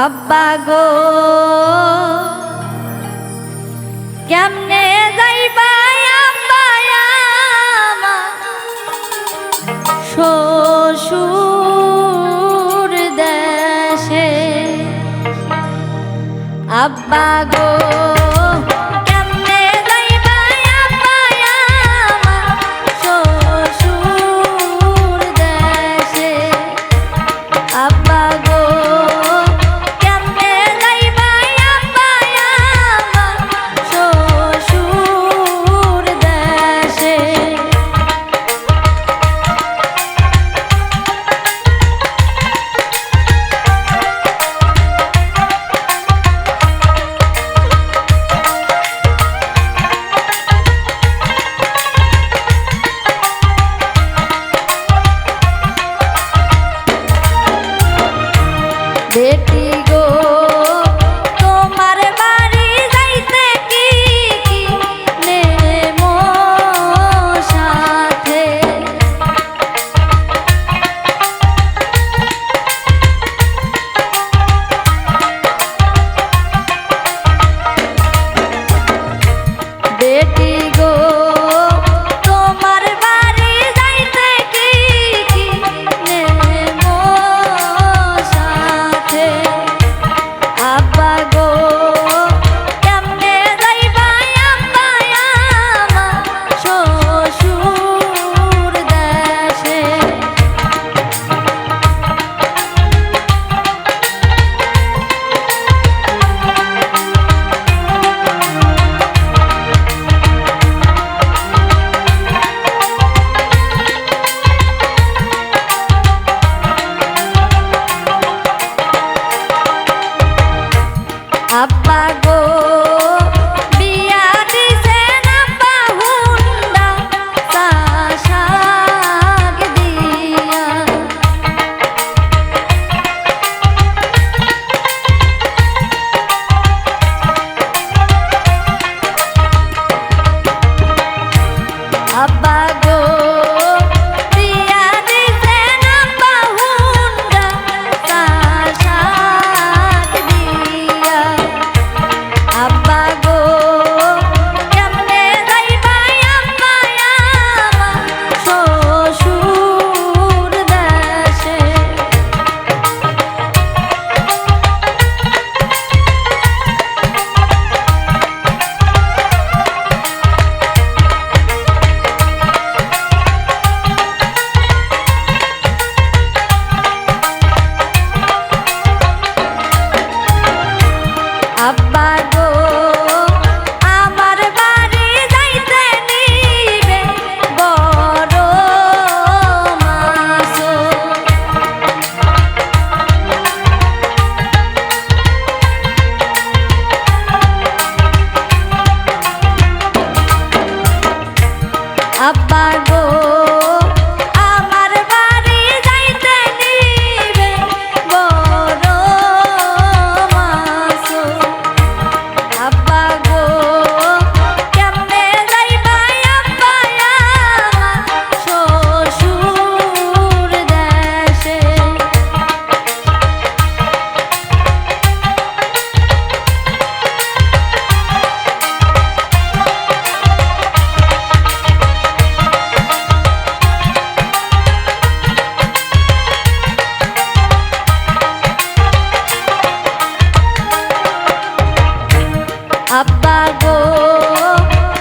আব্বা গো কেমনে যাইবা আব্বা আমার শ্বশুর দেশে? আব্বা গো बेटी গো